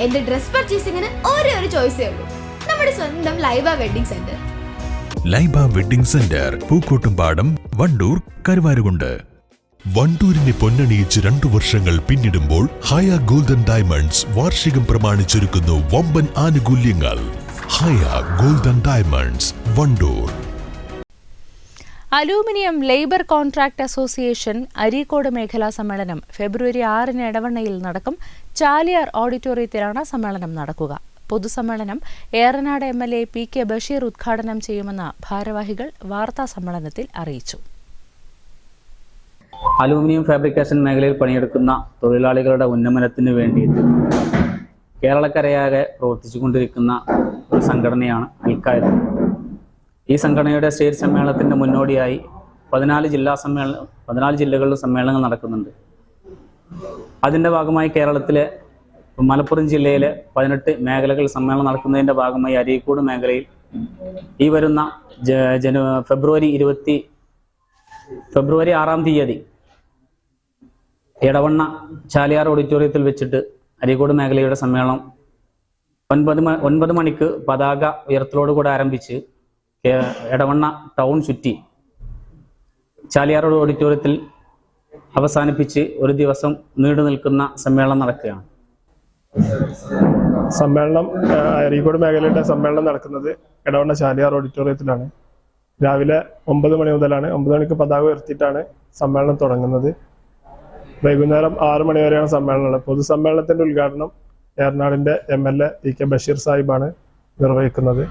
എന്റെ ഡ്രസ് പർച്ചേസിംഗിന് ഒരേ ഒരു ചോയ്സേ ഉള്ളൂ. നമ്മുടെ സ്വന്തം Laiba wedding centre. Laiba wedding centre Pookkottumpadam Wandoor Karuvarakundu. വണ്ടൂരിനെ പൊന്നണിയിച്ച് രണ്ടു വർഷങ്ങൾ പിന്നിടുമ്പോൾ ഹയ ഗോൾഡൻ ഡയമണ്ട്സ് വാർഷികം പ്രമാണിച്ചൊരുക്കുന്നു വമ്പൻ ആനുകൂല്യങ്ങൾ. Haya golden diamonds Wandoor. Aluminium labour contract association Areekode മേഖലാ സമ്മേളനം ഫെബ്രുവരി ആറിന് എടവണ്ണയിൽ നടക്കും. ചാലിയാർ ഓഡിറ്റോറിയത്തിലാണ് സമ്മേളനം നടക്കുക. പൊതുസമ്മേളനം Eranad M L A P K Basheer ഉദ്ഘാടനം ചെയ്യുമെന്ന് ഭാരവാഹികൾ വാർത്താ സമ്മേളനത്തിൽ അറിയിച്ചു. അലൂമിനിയം ഫാബ്രിക്കേഷൻ മേഖലയിൽ പണിയെടുക്കുന്ന തൊഴിലാളികളുടെ ഉന്നമനത്തിന് വേണ്ടിയിട്ട് കേരളക്കരയാകെ പ്രവർത്തിച്ചുകൊണ്ടിരിക്കുന്ന ഒരു സംഘടനയാണ് അൽക്കായത് ഈ സംഘടനയുടെ സ്റ്റേറ്റ് സമ്മേളനത്തിന്റെ മുന്നോടിയായി പതിനാല് ജില്ലാ സമ്മേളനം പതിനാല് ജില്ലകളിലും സമ്മേളനങ്ങൾ നടക്കുന്നുണ്ട്. അതിന്റെ ഭാഗമായി കേരളത്തിലെ മലപ്പുറം ജില്ലയിലെ പതിനെട്ട് മേഖലകൾ സമ്മേളനം നടക്കുന്നതിന്റെ ഭാഗമായി അരീക്കോട് മേഖലയിൽ ഈ വരുന്ന ഫെബ്രുവരി ഇരുപത്തി ഫെബ്രുവരി ആറാം തീയതി എടവണ്ണ ചാലിയാർ ഓഡിറ്റോറിയത്തിൽ വെച്ചിട്ട് അരീക്കോട് മേഖലയുടെ സമ്മേളനം ഒൻപത് ഒൻപത് മണിക്ക് പതാക ഉയർത്തലോടുകൂടെ ആരംഭിച്ച് എടവണ്ണ ടൗൺ ചുറ്റി ചാലിയാർ ഓഡിറ്റോറിയത്തിൽ അവസാനിപ്പിച്ച് ഒരു ദിവസം നീണ്ടു നിൽക്കുന്ന സമ്മേളനം നടക്കുകയാണ്. സമ്മേളനം അരീക്കോട് മേഖലയുടെ സമ്മേളനം നടക്കുന്നത് എടവണ്ണ ചാലിയാർ ഓഡിറ്റോറിയത്തിലാണ്. രാവിലെ ഒമ്പത് മണി മുതലാണ് ഒമ്പത് മണിക്ക് പതാക ഉയർത്തിയിട്ടാണ് സമ്മേളനം തുടങ്ങുന്നത്. വൈകുന്നേരം ആറു മണി വരെയാണ് സമ്മേളനം പൊതുസമ്മേളനത്തിന്റെ ഉദ്ഘാടനം ഏറനാടിന്റെ M L A T K Basheer സാഹിബാണ് നിർവഹിക്കുന്നത്.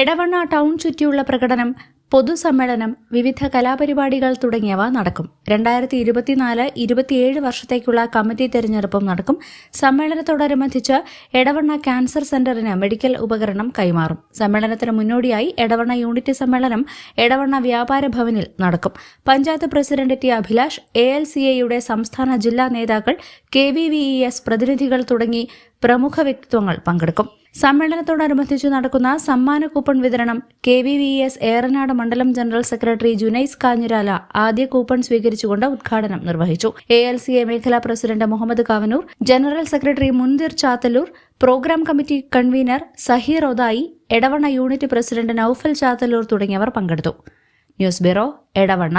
എടവണ്ണ ടൗൺ ചുറ്റിയുള്ള പ്രകടനം പൊതുസമ്മേളനം വിവിധ കലാപരിപാടികൾ തുടങ്ങിയവ നടക്കും. രണ്ടായിരത്തി ഇരുപത്തിനാല് ഇരുപത്തിയേഴ് വർഷത്തേക്കുള്ള കമ്മിറ്റി തെരഞ്ഞെടുപ്പും നടക്കും. സമ്മേളനത്തോടനുബന്ധിച്ച് എടവണ്ണ ക്യാൻസർ സെന്ററിന് മെഡിക്കൽ ഉപകരണം കൈമാറും. സമ്മേളനത്തിന് മുന്നോടിയായി എടവണ്ണ യൂണിറ്റ് സമ്മേളനം എടവണ്ണ വ്യാപാര ഭവനിൽ നടക്കും. Panchayat president T. Abhilash A. L. C. എയുടെ സംസ്ഥാന ജില്ലാ നേതാക്കൾ K. V. V. E. S. പ്രതിനിധികൾ തുടങ്ങി പ്രമുഖ വ്യക്തിത്വങ്ങൾ പങ്കെടുക്കും. സമ്മേളനത്തോടനുബന്ധിച്ച് നടക്കുന്ന സമ്മാന കൂപ്പൺ വിതരണം K V V S Eranad മണ്ഡലം ജനറൽ സെക്രട്ടറി ജുനൈസ് കാഞ്ഞിരാല ആദ്യ കൂപ്പൺ സ്വീകരിച്ചുകൊണ്ട് ഉദ്ഘാടനം നിർവഹിച്ചു. എ എൽ സി എ മേഖലാ president Muhammad Kavanur general secretary Munthir Chathallur programme committee convener Saheer Othayi Edavanna unit president Naufal Chathallur തുടങ്ങിയവർ പങ്കെടുത്തു. News bureau Edavanna.